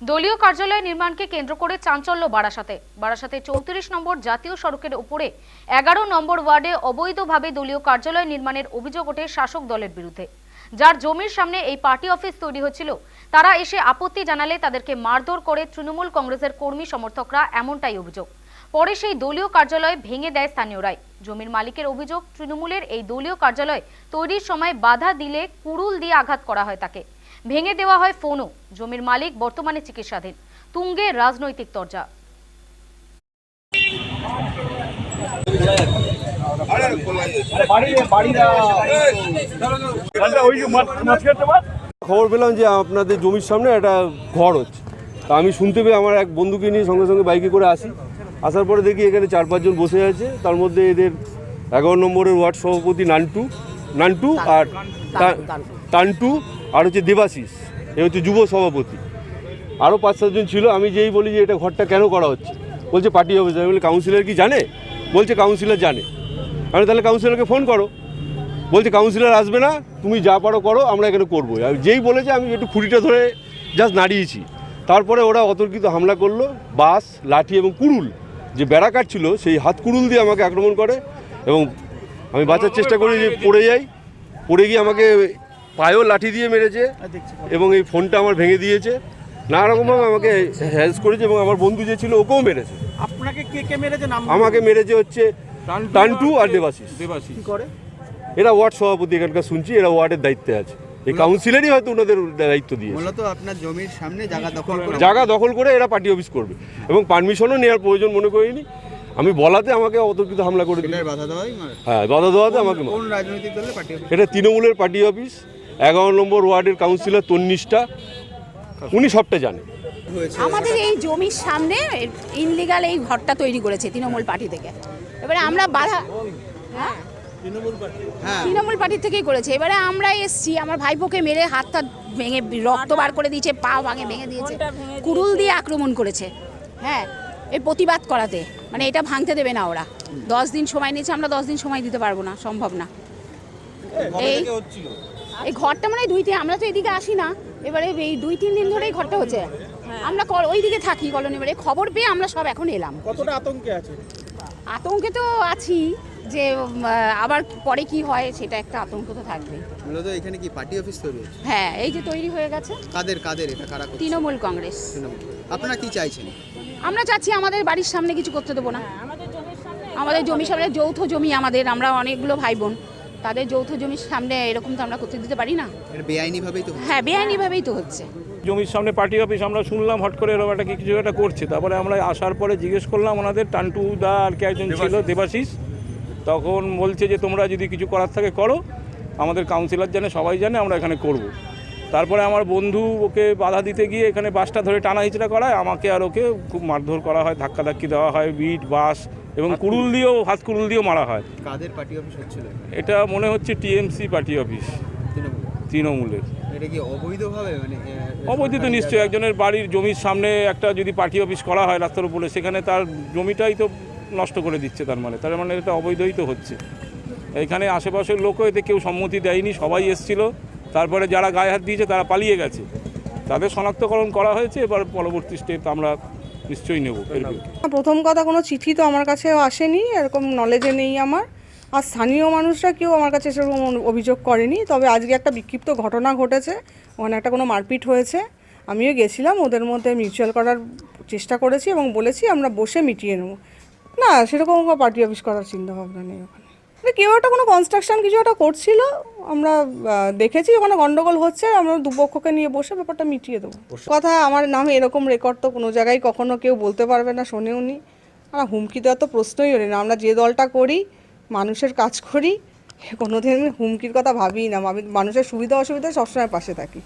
দলীয় কার্যালয় নির্মাণকে কেন্দ্র করে চাঞ্চল্য বারাসাতে। বারাসাতে চৌত্রিশ নম্বর জাতীয় সড়কের উপরে এগারো নম্বর ওয়ার্ডে অবৈধভাবে দলীয় কার্যালয় নির্মাণের অভিযোগ ওঠে শাসক দলের বিরুদ্ধে। যার জমির সামনে এই পার্টি অফিস তৈরি হচ্ছিল তারা এসে আপত্তি জানালে তাদেরকে মারধর করে তৃণমূল কংগ্রেসের কর্মী সমর্থকরা এমনটাই অভিযোগ। পরে সেই দলীয় কার্যালয় ভেঙে দেয় স্থানীয়রাই জমির মালিকের অভিযোগ, তৃণমূলের এই দলীয় কার্যালয় তৈরির সময় বাধা দিলে কুড়ুল দিয়ে আঘাত করা হয় তাকে। ভেঙে দেওয়া হয় ফোনও। জমির মালিক বর্তমানে চিকিৎসাধীন। তুঙ্গে রাজনৈতিক তরজা। খবর পেলাম যে আপনাদের জমির সামনে একটা ঘর হচ্ছে। তা আমি শুনতে পেয়ে আমার এক বন্ধুকে নিয়ে সঙ্গে সঙ্গে বাইকে করে আসি। আসার পরে দেখি এখানে চার পাঁচজন বসে আছে। তার মধ্যে এদের এগারো নম্বরের ওয়ার্ড সভাপতি নান্টু। নান্টু আর টান্টু আর হচ্ছে দেবাশিস, এ হচ্ছে যুব সভাপতি। আরও পাঁচ সাতজন ছিল, আমি যেই বলি যে এটা ঘরটা কেন করা হচ্ছে? বলছে পার্টি অফিস আমি বলি, কাউন্সিলর কি জানে? বলছে, কাউন্সিলর জানে। আমি তাহলে কাউন্সিলরকে ফোন করো। বলছে, কাউন্সিলর আসবে না, তুমি যা পারো করো, আমরা এখানে করব। যেই বলেছে, আমি একটু খুঁড়িটা ধরে জাস্ট নাড়িয়েছি। তারপরে ওরা অতর্কিত হামলা করল বাস লাঠি এবং কুড়ুল। যে বেড়া কাটছিল সেই হাত কুড়ুল দিয়ে আমাকে আক্রমণ করে এবং আমি বাঁচার চেষ্টা করি যে পড়ে যাই। পড়ে গিয়ে আমাকে পায়েও লাঠি দিয়ে মেরেছে এবং এই ফোনটা আমার ভেঙে দিয়েছে। নানা রকমভাবে আমাকে হেল্প করেছে এবং আমার বন্ধু যে ছিল ওকেও মেরেছে। আপনাকে কে কে মেরেছে? নাম আমাকে মেরেছে হচ্ছে টান্টু আর দেবাশিস। দেবাশী কি করে? এরা ওয়ার্ড সভাপতি এখানকার শুনছি এরা ওয়ার্ডের দায়িত্বে আছে। এই কাউন্সিলরই হয়তো ওনাদের দায়িত্ব দিয়েছে। মূলত আপনার জমির সামনে জায়গা দখল করে জায়গা দখল করে এরা পার্টি অফিস করবে। এবং পারমিশনও নেওয়ার প্রয়োজন মনে করিনি। আমি বলাতে আমাকে অতর্কিত হামলা করে। হ্যাঁ বাধা দেওয়াতে আমাকে মারে। কোন রাজনৈতিক দলের পার্টি অফিস? এটা তৃণমূলের পার্টি অফিস। এগারো নম্বর ওয়ার্ডের কাউন্সিলর তন্নিষ্ঠা উনি সবটা জানে। আমাদের এই জমির সামনে ইনলিগাল এই ঘরটা তৈরি করেছে তৃণমূল পার্টি থেকে। এবারে আমরা বাধা হ্যাঁ? হ্যাঁ। তৃণমূল পার্টির থেকেই করেছে। এবারে আমরা এসছি আমার ভাইপোকে মেরে হাতটা ভেঙে রক্ত বার করে দিয়েছে পা ভাঙে ভেঙে দিয়েছে। কুড়ুল দিয়ে আক্রমণ করেছে। হ্যাঁ এই প্রতিবাদ করাতে। মানে এটা ভাঙতে দেবে না ওরা। দশ দিন সময় নিয়েছে আমরা দশ দিন সময় দিতে পারব না সম্ভব না। এই এই ঘরটা মানে দুই তিন আমরা তো এদিকে আসি না। এবারে এই দুই তিন দিন ধরেই ঘরটা হচ্ছে। আমরা ওই দিকে থাকি কলোনি এবারে। খবর পেয়ে আমরা সব এখন এলাম। কতটা আতঙ্কে আছে? আতঙ্কে তো আছি যে আবার পরে কি হয় সেটা একটা আতঙ্ক তো থাকবে। মূলত এখানে কি পার্টি অফিস তৈরি হচ্ছে? হ্যাঁ এই যে তৈরি হয়ে গেছে। কাদের কাদের এটা কারা করছে? তৃণমূল কংগ্রেস। আপনারা কি চাইছেন? আমরা চাচ্ছি আমাদের বাড়ির সামনে কিছু করতে দেবো না। আমাদের জমি সামনে যৌথ জমি আমাদের আমরা অনেকগুলো ভাই বোন। তাদের যৌথ জমির সামনে এরকম তো আমরা করতে দিতে পারি না। বেআইনিভাবেই বেআইনি ভাবেই তো হচ্ছে। হ্যাঁ বেআইনিভাবেই তো হচ্ছে। জমির সামনে পার্টি অফিস আমরা শুনলাম হট করে এরকম একটা কি কিছু একটা করছে। তারপরে আমরা আসার পরে জিজ্ঞেস করলাম ওনাদের টান্টু দা আর কি একজন ছিল দেবাশিস। তখন বলছে যে তোমরা যদি কিছু করার থাকে করো। আমাদের কাউন্সিলর জানে সবাই জানে আমরা এখানে করব। তারপরে আমার বন্ধু ওকে বাধা দিতে গিয়ে এখানে বাসটা ধরে টানা হিচড়া করায় আমাকে আর ওকে খুব মারধর করা হয় ধাক্কাধাক্কি দেওয়া হয় বিট বাস এবং কুড়ুল দিয়েও হাত কুড়ুল দিয়েও মারা হয়। কাদের পার্টি অফিস হচ্ছিল? এটা মনে হচ্ছে টিএমসি পার্টি অফিস। তৃণমূলের। মানে অবৈধ তো নিশ্চয়ই একজনের বাড়ির জমির সামনে একটা যদি পার্টি অফিস করা হয় রাস্তার উপরে সেখানে তার জমিটাই তো নষ্ট করে দিচ্ছে তার মানে। তার মানে এটা অবৈধই তো হচ্ছে। এখানে আশেপাশের লোকও এতে কেউ সম্মতি দেয়নি সবাই এসছিল। তারপরে যারা গায়ে হাত দিয়েছে তারা পালিয়ে গেছে। তাদের শনাক্তকরণ করা হয়েছে, এবার পরবর্তী স্টেপ আমরা নিশ্চয়ই নেব। প্রথম কথা, কোনো চিঠি তো আমার কাছে আসেনি, এরকম নলেজে নেই আমার। আর স্থানীয় মানুষরা কেউ আমার কাছে সেরকম অভিযোগ করেনি, তবে আজকে একটা বিক্ষিপ্ত ঘটনা ঘটেছে, ওখানে একটা কোনো মারপিট হয়েছে। আমিও গেছিলাম, ওদের মধ্যে মিউচুয়াল করার চেষ্টা করেছি এবং বলেছি, আমরা বসে মিটিয়ে নেব। না, সেরকম পার্টি অফিস করার চিন্তা ভাবনা নেই ওখানে। কেউ একটা কোনো কনস্ট্রাকশন কিছু একটা করছিল আমরা দেখেছি ওখানে গন্ডগোল হচ্ছে আমরা দুপক্ষকে নিয়ে বসে ব্যাপারটা মিটিয়ে দেবো। কথা আমার নামে এরকম রেকর্ড তো কোনো জায়গায় কখনো কেউ বলতে পারবে না শোনেও নি। আর হুমকি দেওয়ার তো প্রশ্নই ওঠে না। আমরা যে দলটা করি মানুষের কাজ করি কোনোদিন হুমকির কথা ভাবিই না। আমি মানুষের সুবিধা অসুবিধায় সবসময় পাশে থাকি।